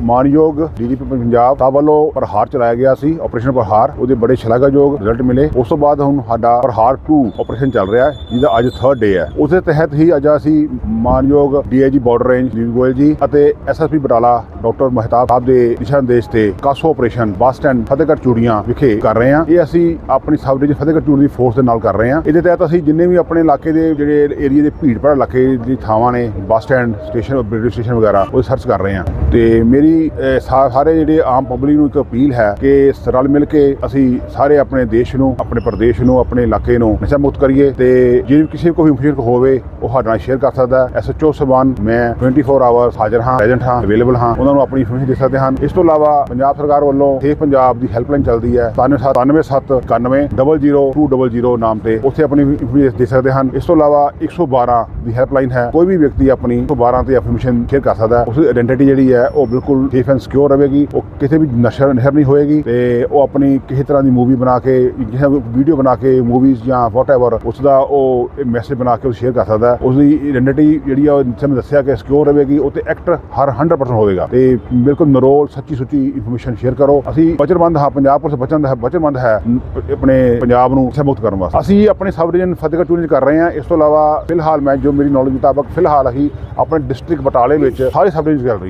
ਮਾਨਯੋਗ ਡੀਜੀਪੀ ਪੰਜਾਬ ਸਾਹਿਬ ਵੱਲੋਂ ਪ੍ਰਹਾਰ ਚਲਾਇਆ ਗਿਆ ਸੀ ਆਪਰੇਸ਼ਨ ਪ੍ਰਹਾਰ, ਉਹਦੇ ਬੜੇ ਸ਼ਲਾਘਾਯੋਗ ਰਿਜ਼ਲਟ ਮਿਲੇ। ਉਸ ਤੋਂ ਬਾਅਦ ਹੁਣ ਸਾਡਾ ਪ੍ਰਹਾਰ 2 ਆਪਰੇਸ਼ਨ ਚੱਲ ਰਿਹਾ ਹੈ, ਜਿਹਦਾ ਅੱਜ 3rd ਡੇ ਹੈ। ਉਸ ਤਹਿਤ ਹੀ ਅੱਜ ਅਸੀਂ ਮਾਨਯੋਗ DIG border range Neel Goyal ji ਅਤੇ ਐਸਐਸਪੀ ਬਟਾਲਾ ਡਾਕਟਰ ਮਹਿਤਾਬ ਸਾਹਿਬ ਦੇ ਦਿਸ਼ਾ ਨਿਰਦੇਸ਼ ਤੇ CASO operation bus stand Fatehgarh Churian ਵਿਖੇ ਕਰ ਰਹੇ ਹਾਂ। ਇਹ ਅਸੀਂ ਆਪਣੀ ਸਬ ਡਿਵੀਜ਼ਨ ਫਤਿਹਗੜ੍ਹ ਚੂੜੀ ਦੀ ਫੋਰਸ ਦੇ ਨਾਲ ਕਰ ਰਹੇ ਹਾਂ। ਇਹਦੇ ਤਹਿਤ ਅਸੀਂ ਜਿੰਨੇ ਵੀ ਆਪਣੇ ਇਲਾਕੇ ਦੇ ਜਿਹੜੇ ਏਰੀਆ ਦੇ ਭੀੜ ਭਾੜ ਇਲਾਕੇ ਦੀ ਥਾਵਾਂ ਨੇ, bus stand station bridge station ਵਗੈਰਾ, ਉਹ ਸਰਚ ਕਰ ਰਹੇ ਹਾਂ। ਤੇ ਮੇਰੀ ਅਹ, ਸਾਰੇ ਜਿਹੜੇ ਆਮ ਪਬਲਿਕ ਨੂੰ ਇੱਕ ਅਪੀਲ ਹੈ ਕਿ ਰਲ ਮਿਲ ਕੇ ਅਸੀਂ ਸਾਰੇ ਆਪਣੇ ਦੇਸ਼ ਨੂੰ ਆਪਣੇ ਪ੍ਰਦੇਸ਼ ਨੂੰ ਆਪਣੇ ਇਲਾਕੇ ਨੂੰ ਨਸ਼ਾ ਮੁਕਤ ਕਰੀਏ ਤੇ ਜੇ ਕਿਸੇ ਕੋਈ ਇਨਫੋਰਮੇਸ਼ਨ ਹੋਵੇ ਉਹ ਸਾਡੇ ਨਾਲ ਸ਼ੇਅਰ ਕਰ ਸਕਦਾ ਹੈ। ਐਸਐਚਓ ਸਬਾਨ ਮੈਂ 24 ਆਵਰਸ ਹਾਜ਼ਰ ਹਾਂ ਪ੍ਰੈਜ਼ੈਂਟ ਹਾਂ ਅਵੇਲੇਬਲ ਹਾਂ ਉਹਨਾਂ ਨੂੰ ਆਪਣੀ ਇਨਫੋਰਮੇਸ਼ਨ ਦੇ ਸਕਦੇ ਹਨ ਇਸ ਤੋਂ ਇਲਾਵਾ ਪੰਜਾਬ ਸਰਕਾਰ ਵੱਲੋਂ ਸੇਫ ਪੰਜਾਬ ਦੀ ਹੈਲਪਲਾਈਨ ਚੱਲਦੀ ਹੈ 9779910200 ਨਾਮ ਤੇ ਉੱਥੇ ਆਪਣੀ ਇਨਫੋਰਮੇਸ਼ਨ ਦੇ ਸਕਦੇ ਹਨ। ਇਸ ਤੋਂ ਇਲਾਵਾ 112 ਦੀ ਹੈਲਪਲਾਈਨ ਹੈ ਕੋਈ ਵੀ ਵਿਅਕਤੀ ਆਪਣੀ 112 ਤੇ ਇਨਫੋਰਮੇਸ਼ਨ ਸ਼ੇਅਰ ਕਰ ਸਕਦਾ ਹੈ। ਉਸ ਦੀ ਜਿਹੜੀ ਹੈ ਉਹ ਬਿਲਕੁਲ ਸੇਫ ਐਂਡ ਸਿਕਿਉਰ ਰਹੇਗੀ, ਉਹ ਕਿਸੇ ਵੀ ਨਸ਼ਾ ਨਹਿਰ ਨਹੀਂ ਹੋਏਗੀ ਤੇ ਉਹ ਆਪਣੀ ਕਿਸੇ ਤਰ੍ਹਾਂ ਦੀ ਮੂਵੀ ਬਣਾ ਕੇ, ਕਿਸੇ ਵੀਡੀਓ ਬਣਾ ਕੇ ਮੂਵੀਜ਼ ਜਾਂ ਵਾਟਐਵਰ ਉਸ ਦਾ ਉਹ ਮੈਸੇਜ ਬਣਾ ਕੇ ਉਹ ਸ਼ੇਅਰ ਕਰ ਸਕਦਾ ਹੈ। ਉਸ ਦੀ ਆਇਡੈਂਟੀ ਜਿਹੜੀ ਆ, ਉਹ ਜਿਵੇਂ ਮੈਂ ਦੱਸਿਆ ਕਿ ਸਿਕਿਉਰ ਰਹੇਗੀ, ਉਹ ਤੇ ਐਕਟ ਹਰ 100% ਹੋਵੇਗਾ। ਤੇ ਬਿਲਕੁਲ ਨਰੋਲ, ਸੱਚੀ ਸੁੱਚੀ ਇਨਫੋਰਮੇਸ਼ਨ ਸ਼ੇਅਰ ਕਰੋ। ਅਸੀਂ ਵਚਨਬੰਦ ਹਾਂ, ਪੰਜਾਬ ਪੁਲਿਸ ਬਚਨ ਹੈ ਵਚਨਬੰਦ ਹੈ ਆਪਣੇ ਪੰਜਾਬ ਨੂੰ ਨਸ਼ਾ ਕਰਨ ਵਾਸਤੇ। ਅਸੀਂ ਆਪਣੇ ਸਬ ਰੀਜਨ ਫਤਿਹਗੜ੍ਹ ਚੂੜੀ 'ਚ ਕਰ ਰਹੇ ਹਾਂ। ਇਸ ਤੋਂ ਇਲਾਵਾ, ਫਿਲਹਾਲ ਮੈਂ ਜੋ ਮੇਰੀ ਨੌਲੇਜ ਮੁਤਾਬਕ, ਫਿਲਹਾਲ ਅਸੀਂ ਆਪਣੇ ਡਿਸਟ੍ਰਿਕਟ ਬਟਾਲੇ ਵਿੱਚ ਸਾਰੇ ਸਬ ਰੀਜਨ ਕਰ ਰਹੀ ਹੈ।